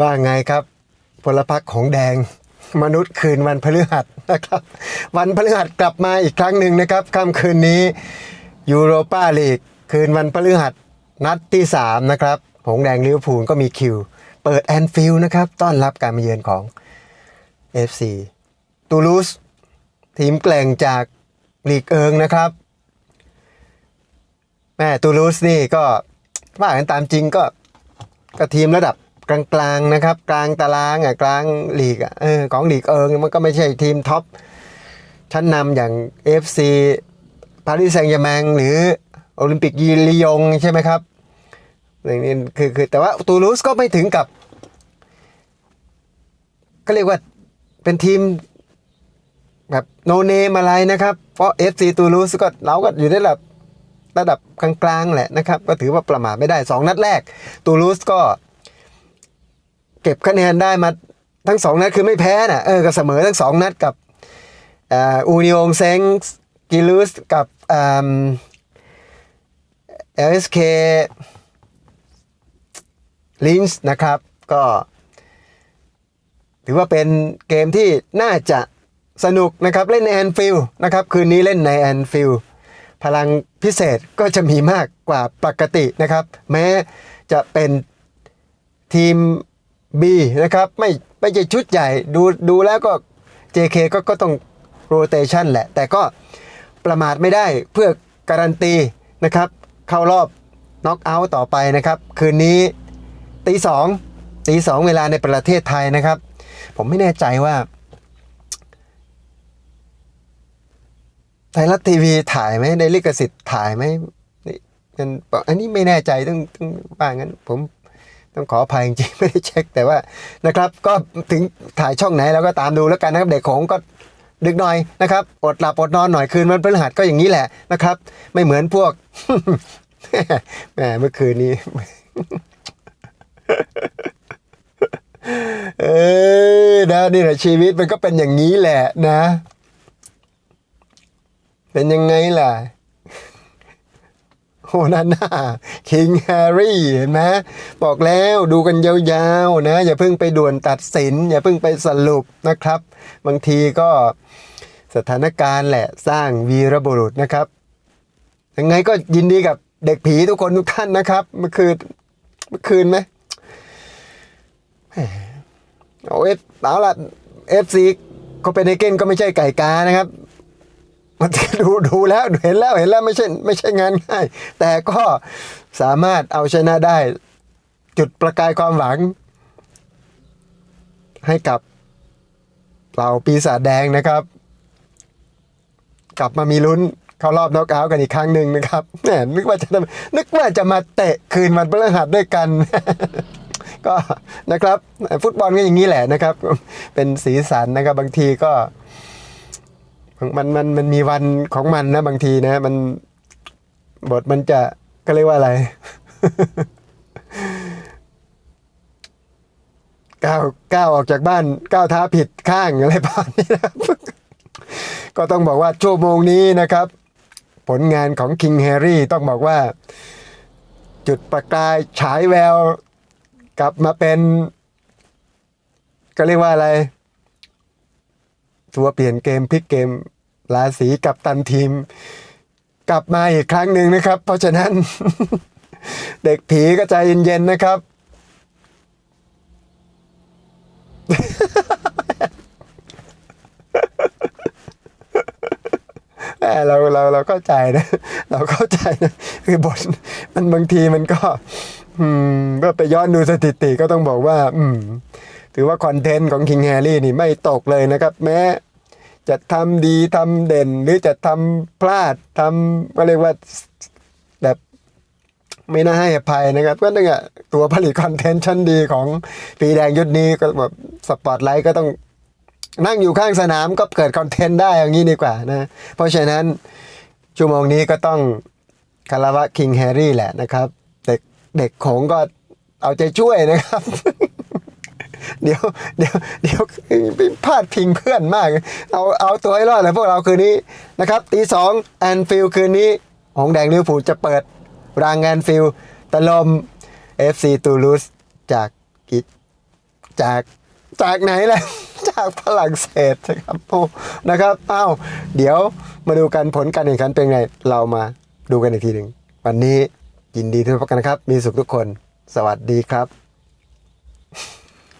ว่าไงครับพลพรรคของแดงมนุษย์คืนวันพฤหัสนะครับ วันพฤหัสกลับมาอีกครั้งหนึ่งนะครับค่ำคืนนี้ยูโรปาลีกคืนวันพฤหัสนัดที่ 3 นะครับหงแดงลิเวอร์พูลก็มีคิว เปิดแอนฟิลด์นะครับ ต้อนรับการมาเยือนของ FC ตูลูสทีมแกล่งจากลีกเอิงนะครับ แม่ตูลูสนี่ก็ว่ากันตามจริงก็ก็ทีมระดับ กลางๆนะครับ กลางตารางอะกลางหลีกอะเออของหลีกเอิงมันก็ไม่ใช่ทีมท็อปชั้นนำอย่าง FC ปารีสแซงต์แชร์แมงหรือโอลิมปิกยีลียงใช่ไหมครับอย่างนี้คือคือแต่ว่าตูลูสก็ไม่ถึงกับก็เรียกว่าเป็นทีมแบบโนเนมอะไรนะครับ เพราะ FC ตูลูสก็เราก็อยู่ในระดับระดับกลางๆแหละนะครับ ก็ถือว่าประมาทไม่ได้ 2 นัดแรกตูลูสก็ ก็บคะแนนได้มาทั้ง2นัดคือไม่แพ้น่ะเออก็เสมอทั้ง2นัดกับอูนิองเซงกิลูสกับเอลเอสเคลินส์นะครับก็ถือว่าเป็นเกมที่น่าจะสนุกนะครับเล่นในแอนฟิลนะครับคืนนี้เล่นในแอนฟิลพลังพิเศษก็จะมีมากกว่าปกตินะครับ แม้จะเป็นทีม B นะครับไม่ไม่ใช่ชุดใหญ่ดูดูแล้วก็ JK ก็ก็ต้องโรเตชันแหละ แต่ก็ประมาทไม่ได้เพื่อการันตีนะครับเข้ารอบน็อกเอาท์ต่อไปนะครับ คืนนี้ตีสองตีสองเวลาในประเทศไทยนะครับ ผมไม่แน่ใจว่า ไทยรัฐทีวีถ่ายไหมในลิขสิทธิ์ถ่ายไหมนี่มันอันนี้ไม่แน่ใจต้องต้องว่างั้นผม ต้องขออภัยจริงไม่ได้เช็คแต่ว่านะครับ ก็ถึงถ่ายช่องไหนเราก็ตามดูแล้วกันนะครับเด็กของก็ดึกหน่อยนะครับอดหลับอดนอนหน่อยคืนวันพฤหัสก็อย่างนี้แหละนะครับ ไม่เหมือนพวกแหมเมื่อคืนนี้เออนะนี่แหละชีวิตมันก็เป็นอย่างนี้แหละนะ เป็นยังไงล่ะ โหนาน่าคิงแฮร์รี่เห็นไหมบอกแล้วดูกันยาวๆนะ อย่าเพิ่งไปด่วนตัดสิน อย่าเพิ่งไปสรุปนะครับ บางทีก็สถานการณ์แหละสร้างวีรบุรุษนะครับ ยังไงก็ยินดีกับเด็กผีทุกคนทุกท่านนะครับ เมื่อคืนเมื่อคืนไหมเอาเอฟเอาละเอฟซีโคเป็นเฮเก้นก็ไม่ใช่ไก่กานะครับ มันดูดูแล้วเห็นแล้วเห็นแล้วไม่ใช่ไม่ใช่งานง่าย แต่ก็สามารถเอาชนะได้ จุดประกายความหวัง ให้กับเหล่าปีศาจแดงนะครับ กลับมามีลุ้นเข้ารอบน็อกเอาท์กันอีกครั้งหนึ่งนะครับแหมนึกว่าจะนึกว่าจะมาเตะคืนวันพฤหัสด้วยกัน ก็นะครับ ฟุตบอลก็อย่างนี้แหละนะครับ เป็นสีสันนะครับบางทีก็ มันมันมันมีวันของมันนะบางทีนะ มันบทมันจะก็เรียกว่าอะไรก้าวก้าวออกจากบ้านก้าวเท้าผิดข้างอะไรประมาณนี้นะครับก็ต้องบอกว่าชั่วโมงนี้นะครับ ผลงานของคิงแฮร์รี่ต้องบอกว่า จุดประกายฉายแวว กลับมาเป็น ก็เรียกว่าอะไร ตัวเปลี่ยนเกมพลิกเกมราศีกับตันทีม กลับมาอีกครั้งหนึ่งนะครับ เพราะฉะนั้น เด็กผีก็ใจเย็นๆนะครับ เราเราเราเข้าใจนะ เราเข้าใจนะคือบทมันบางทีมันก็ อืมก็ไปย้อนดูสถิติก็ต้องบอกว่า อืมถือว่าคอนเทนต์ของคิงแฮร์รี่นี่ไม่ตกเลยนะครับ แม้ จะทำดีทำเด่น หรือจะทำพลาดทำก็เรียกว่าแบบไม่น่าให้อภัยนะครับ ก็นั่นแหะตัวผลิตคอนเทนต์ชั้นดีของปีแดงยุทธนี้ก็แบบสปอตไลท์ก็ต้องนั่งอยู่ข้างสนามก็เกิดคอนเทนต์ได้อย่างนี้ดีกว่านะ เพราะฉะนั้นชั่วโมงนี้ก็ต้องคารวะคิงแฮร์รี่แหละนะครับ เด็กเด็กของก็เอาใจช่วยนะครับ เดี๋ยวเดี๋ยวเดี๋ยวพลาดพิงเพื่อนมาก เอาเอาตัวให้รอดเลยพวกเราคืนนี้นะครับตีสองแอนฟิลคืนนี้หงแดงลิเวอร์พูลจะเปิดรางแอนฟิลตะลม FC ตูลูสจากกิจากจากไหนล่ะจากฝรั่งเศสนะครับโอ้นะครับอ้าวเดี๋ยวมาดูกันผลการแข่งขันเป็นไง เรามาดูกันอีกทีหนึ่งวันนี้ยินดีที่พบกันนะครับ มีสุขทุกคน สวัสดีครับ